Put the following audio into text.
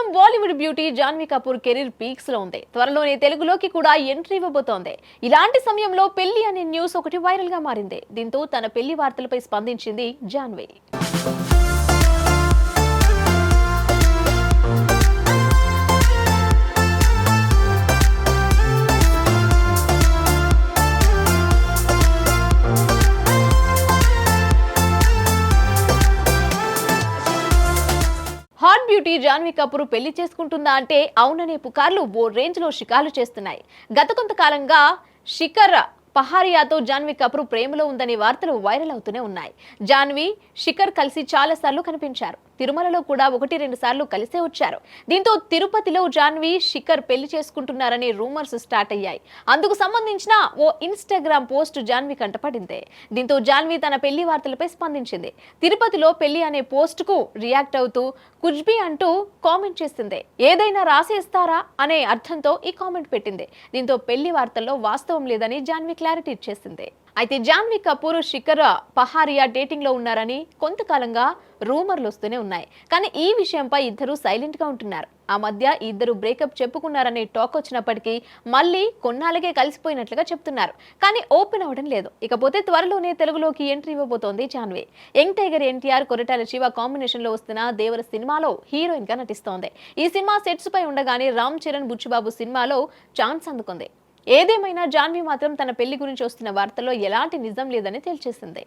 ప్రస్తుతం Bollywood beauty Janhvi Kapoor career పీక్స్లో ఉంది. త్వరలోనే తెలుగులోకి కూడా ఎంట్రీ ఇవ్వబోతోంది. ఇలాంటి సమయంలో పెళ్ళి అనే న్యూస్ ఒకటి వైరల్గా మారింది. దీంతో తన పెళ్ళి వార్తలపై స్పందించింది జాన్వీ. బ్యూటీ జాన్వీ కపూర్ పెళ్ళి చేసుకుంటుందా అంటే అవుననే పుకార్లు ఓ రేంజ్లో షికార్లు చేస్తున్నాయి. గత కొంతకాలంగా శిఖర్ పహారియాతో జాన్వీ కపూర్ ప్రేమలో ఉందనే వార్తలు వైరల్ అవుతూనే ఉన్నాయి. జాన్వీ శిఖర్ కలిసి చాలా సార్లు కనిపించారు. తిరుమలలో కూడా ఒకటి రెండు సార్లు కలిసే వచ్చారు. దీంతో తిరుపతిలో జాన్వీ శిఖర్ పెళ్ళి చేసుకుంటున్నారనే రూమర్స్ స్టార్ట్ అయ్యాయి. అందుకు సంబంధించిన ఓ ఇన్స్టాగ్రామ్ పోస్ట్ జాన్వీ కంటపడింది దీంతో జాన్వీ తన పెళ్ళి వార్తలపై స్పందించింది. తిరుపతిలో పెళ్ళి అనే పోస్ట్కు రియాక్ట్ అవుతూ కుజ్బీ అంటూ కామెంట్ చేసింది. ఏదైనా రాసేస్తారా అనే అర్థంతో ఈ కామెంట్ పెట్టింది. దీంతో పెళ్ళి వార్తల్లో వాస్తవం లేదని జాన్వీ క్లారిటీ ఇచ్చేసింది. అయితే జాన్వీ కపూర్ శిఖర్ పహారియా డేటింగ్లో ఉన్నారని కొంతకాలంగా రూమర్లు వస్తూనే ఉన్నాయి. కానీ ఈ విషయంపై ఇద్దరు సైలెంట్గా ఉంటున్నారు. ఆ మధ్య ఇద్దరు బ్రేకప్ చెప్పుకున్నారనే టాక్ వచ్చినప్పటికీ మళ్ళీ కొన్నాళ్ళకే కలిసిపోయినట్లుగా చెప్తున్నారు. కానీ ఓపెన్ అవ్వడం లేదు. ఇకపోతే త్వరలోనే తెలుగులోకి ఎంట్రీ ఇవ్వబోతోంది జాన్వీ. యంగ్ టైగర్ ఎన్టీఆర్ కొరటాల శివ కాంబినేషన్లో వస్తున్న దేవర సినిమాలో హీరోయిన్గా నటిస్తోంది. ఈ సినిమా సెట్స్ పై ఉండగానే రామ్ చరణ్ బుచ్చిబాబు సినిమాలో ఛాన్స్ అందుకుంది. ఏదేమైనా జాన్వి మాత్రం తన పెళ్ళి గురించి వస్తున్న వార్తల్లో ఎలాంటి నిజం లేదని తేల్చేసింది.